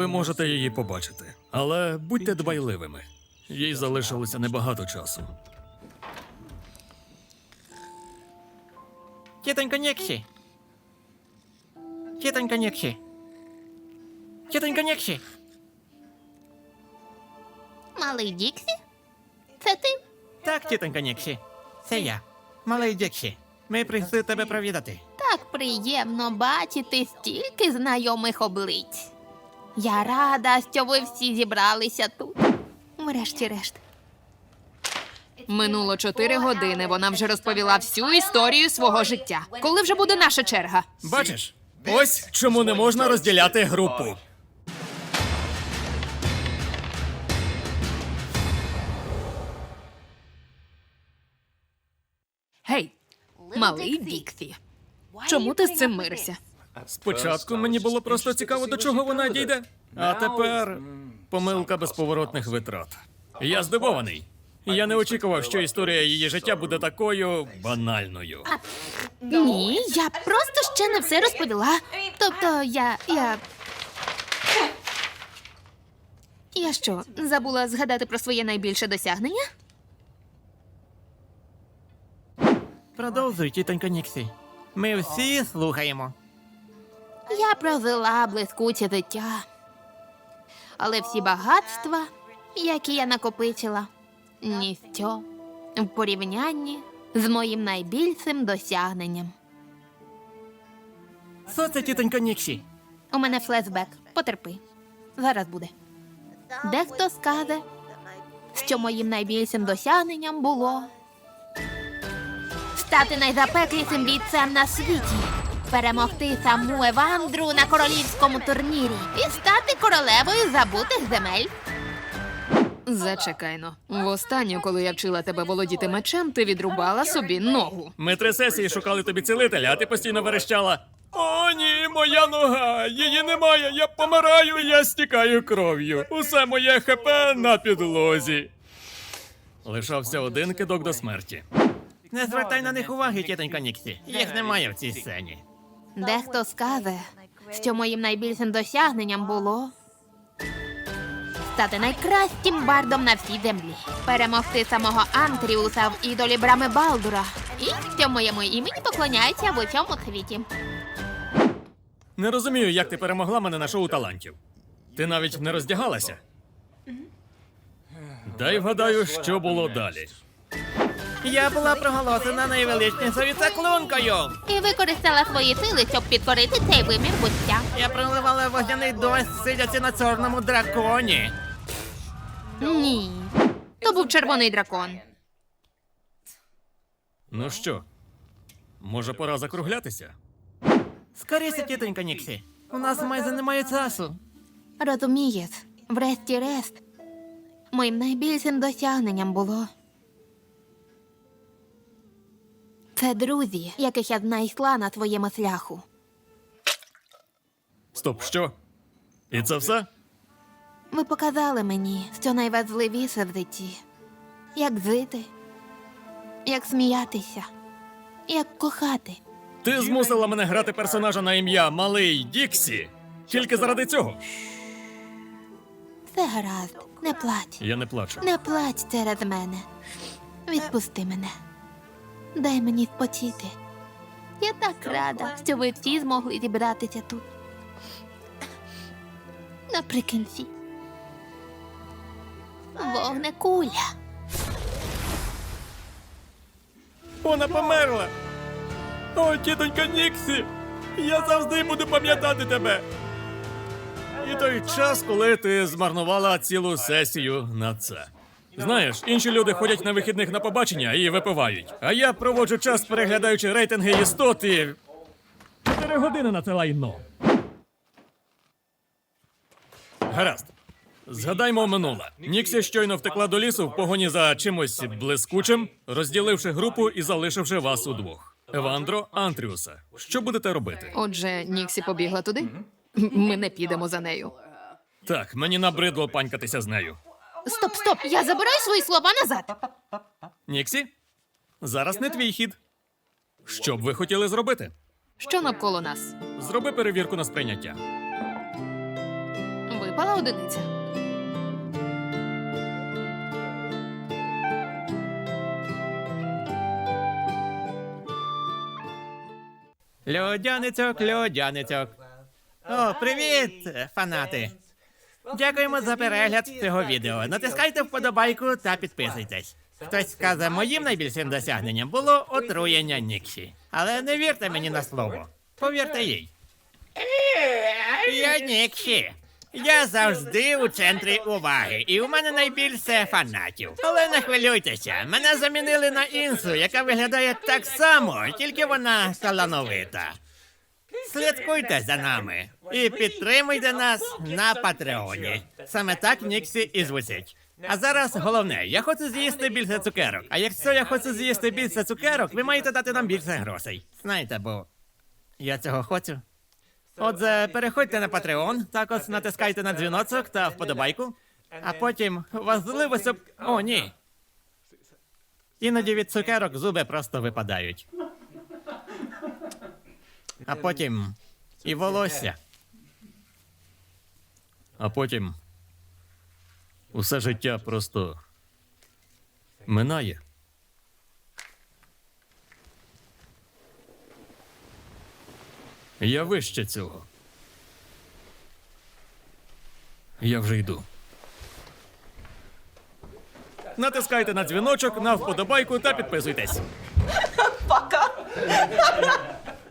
ви можете її побачити. Але будьте дбайливими. Їй залишилося небагато часу. Тітонько Ніксі. Тітонько Ніксі. Тітонько Ніксі. Малий Діксі? Це ти? Так, тітонько Ніксі. Це я. Малий Діксі. Ми прийшли тебе провідати. Так приємно бачити стільки знайомих облиць. Я рада, що ви всі зібралися тут. Врешті-решт. Минуло чотири години. Вона вже розповіла всю історію свого життя. Коли вже буде наша черга? Бачиш? Ось чому не можна розділяти групу. Гей, малий Діксі. Чому ти з цим миришся? Спочатку мені було просто цікаво, до чого вона дійде. А тепер помилка безповоротних витрат. Я здивований. Я не очікував, що історія її життя буде такою банальною. Ні, я просто ще не все розповіла. Тобто я. я. Я що, забула згадати про своє найбільше досягнення? Продовжуй, тітонько Ніксі. Ми всі слухаємо. Я прожила блискуче життя. Але всі багатства, які я накопичила, ніщо в порівнянні з моїм найбільшим досягненням. Що це, тітонько Ніксі? У мене флешбек. Потерпи. Зараз буде. Дехто скаже, що моїм найбільшим досягненням було стати найзапеклішим бійцем на світі, перемогти саму Евандру на королівському турнірі і стати королевою забутих земель. Зачекайно. Востаннє, коли я вчила тебе володіти мечем, ти відрубала собі ногу. Ми три сесії шукали тобі цілителя, а ти постійно верещала. О, ні, моя нога! Її немає, я помираю, я стікаю кров'ю. Усе моє ХП на підлозі. Лишався один кидок до смерті. Не звертай на них уваги, тітонько Ніксі. Їх немає в цій сцені. Дехто скаже, що моїм найбільшим досягненням було стати найкращим бардом на всій землі, перемогти самого Антріуса в ідолі брами Балдура, і що моєму імені поклоняється в усьому світі. Не розумію, як ти перемогла мене на шоу талантів. Ти навіть не роздягалася. Дай вгадаю, що було далі. Я була проголошена найвеличнішою циклункою. І використала свої сили, щоб підкорити цей вимір буття. Я проливала вогняний дощ, сидячи на чорному драконі. Ні. То був червоний дракон. Ну що, може пора закруглятися? Скоріше, тітонько Ніксі. У нас майже немає часу. Розумієш, врешті-решт, моїм найбільшим досягненням було. Це друзі, яких я знайшла на твоєму шляху. Стоп, що? І це все? Ви показали мені, що найважливіше в житті. Як жити, як сміятися, як кохати. Ти змусила мене грати персонажа на ім'я Малий Діксі. Тільки заради цього. Все гаразд, не плач. Я не плачу. Не плач через мене. Відпусти мене. Дай мені спочити. Я так рада, що ви всі змогли зібратися тут. Наприкінці. Вогнекуля. Вона померла. О, тітонька Ніксі! Я завжди буду пам'ятати тебе. І той час, коли ти змарнувала цілу сесію на це. Знаєш, інші люди ходять на вихідних на побачення і випивають. А я проводжу час, переглядаючи рейтинги істот і... Чотири години на це лайно. Гаразд. Згадаймо минуле. Ніксі щойно втекла до лісу в погоні за чимось блискучим, розділивши групу і залишивши вас удвох. Евандро, Антріуса. Що будете робити? Отже, Ніксі побігла туди. Ми не підемо за нею. Так, мені набридло панькатися з нею. Стоп, стоп! Я забираю свої слова назад. Ніксі? Зараз не твій хід. Що б ви хотіли зробити? Що навколо нас? Зроби перевірку на сприйняття. Випала одиниця. Людяницьок, людяницьок. О, привіт, фанати! Дякуємо за перегляд цього відео. Натискайте вподобайку та підписуйтесь. Хтось сказав, моїм найбільшим досягненням було отруєння Ніксі. Але не вірте мені на слово. Повірте їй. Я Ніксі. Я завжди у центрі уваги, і у мене найбільше фанатів. Але не хвилюйтеся, мене замінили на інсу, яка виглядає так само, тільки вона талановита. Слідкуйте за нами і підтримуйте нас на Патреоні. Саме так Ніксі і звучить. А зараз головне, я хочу з'їсти більше цукерок. А якщо я хочу з'їсти більше цукерок, ви маєте дати нам більше грошей. Знаєте, бо я цього хочу. Отже, переходьте на Patreon, також натискайте на дзвіночок та вподобайку, а потім важливо, щоб. О, ні. Іноді від цукерок зуби просто випадають. А потім і волосся. А потім усе життя просто минає. Я вище цього. Я вже йду. Натискайте на дзвіночок, на вподобайку та підписуйтесь. Fucker.